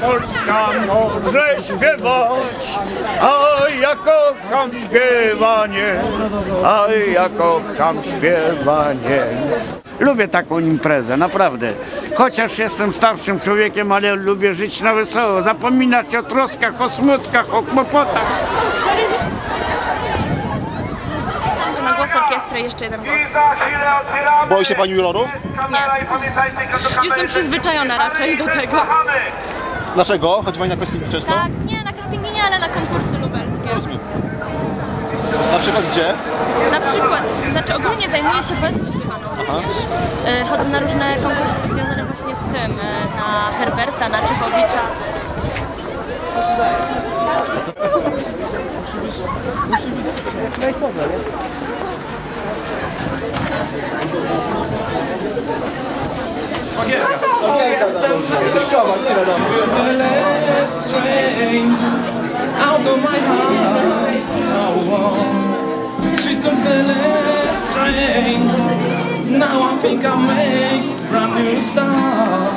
Polska może śpiewać, a ja kocham śpiewanie, a ja kocham śpiewanie. Lubię taką imprezę, naprawdę. Chociaż jestem starszym człowiekiem, ale lubię żyć na wesoło, zapominać o troskach, o smutkach, o kłopotach. Na jeszcze jeden głos. Boi się pani jurorów? Jestem przyzwyczajona raczej do tego. Dlaczego? Chodzi pani na casting często? Tak, nie na castingi nie, ale na konkursy lubelskie. Rozumiem. Na przykład gdzie? Na przykład, znaczy ogólnie zajmuję się poezją śpiewaną również. E, Chodzę na różne konkursy związane właśnie z tym, e, na Herberta, na Czechowicza. The last train out of my heart. She took the last train. Now I think I make brand new start.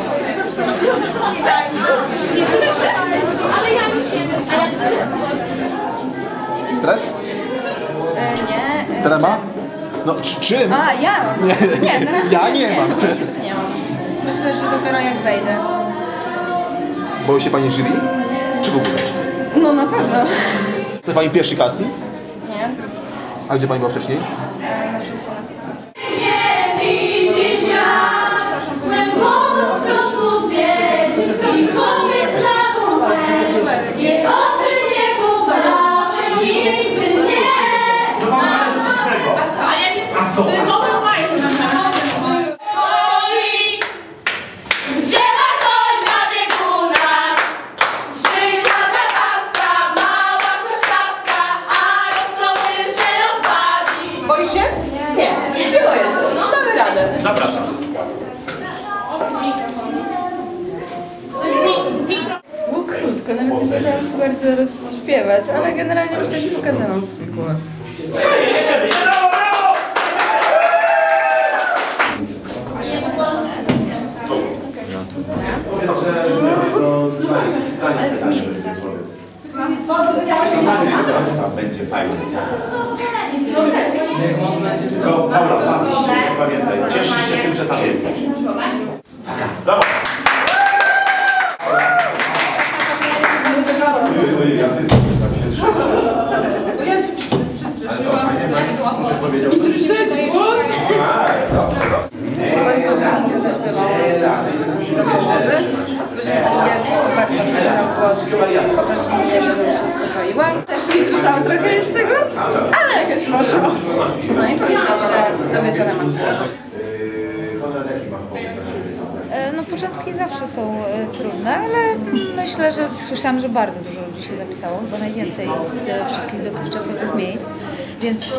Stres? Nie. e, Trema? No czy, czym? A, ja mam. Nie, Nie, na razie ja nie mam. Jeszcze nie mam. Myślę, że dopiero jak wejdę. Boi się pani jury? Czy w ogóle? No na pewno. To pani pierwszy casting? Nie. A gdzie pani była wcześniej? E, Na Było krótko, nawet nie zdążyłam się bardzo rozśpiewać, ale generalnie myślę, że pokazałam swój głos. Będzie fajnie. Tylko pamiętaj, pamiętaj, cieszysz się tym, że tam jesteś. Uwaga, brawo! Ojej, ojej, ja ty jesteś tak się trzymasz. Bo ja się przestraszyłam. Muszę powiedział, I drżeć głos. Polską piosenkę zaśpiewałam do połowy. Później angielską bardzo miał głos, mnie, żebym się uspokoiła. Też mi drżał trochę jeszcze głos, ale jakoś poszło. No i powiedział, że do wieczora mam czas. E, No początki zawsze są e, trudne, ale myślę, że słyszałam, że bardzo dużo ludzi się zapisało, bo najwięcej z wszystkich dotychczasowych miejsc, więc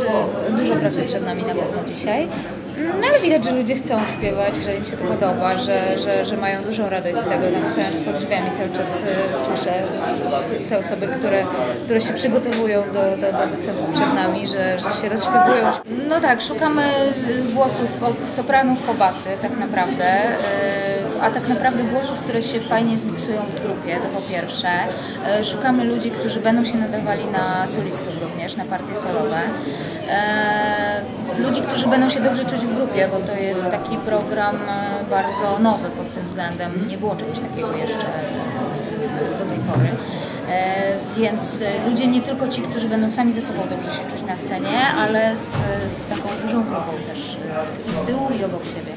e, dużo pracy przed nami na pewno dzisiaj. No ale widać, że ludzie chcą śpiewać, że im się to podoba, że, że, że mają dużą radość z tego. Tam stojąc pod drzwiami cały czas e, słyszę te osoby, które, które się przygotowują do, do, do występu przed nami, że, że się rozśpiewują. No tak, szukamy głosów od sopranów po basy tak naprawdę, e, a tak naprawdę głosów, które się fajnie zmiksują w grupie, to po pierwsze. Szukamy ludzi, którzy będą się nadawali na solistów również, na partie solowe. Ludzi, którzy będą się dobrze czuć w grupie, bo to jest taki program e, bardzo nowy pod tym względem. Nie było czegoś takiego jeszcze do tej pory. E, Więc e, ludzie nie tylko ci, którzy będą sami ze sobą dobrze się czuć na scenie, ale z, z taką dużą grupą też i z tyłu i obok siebie.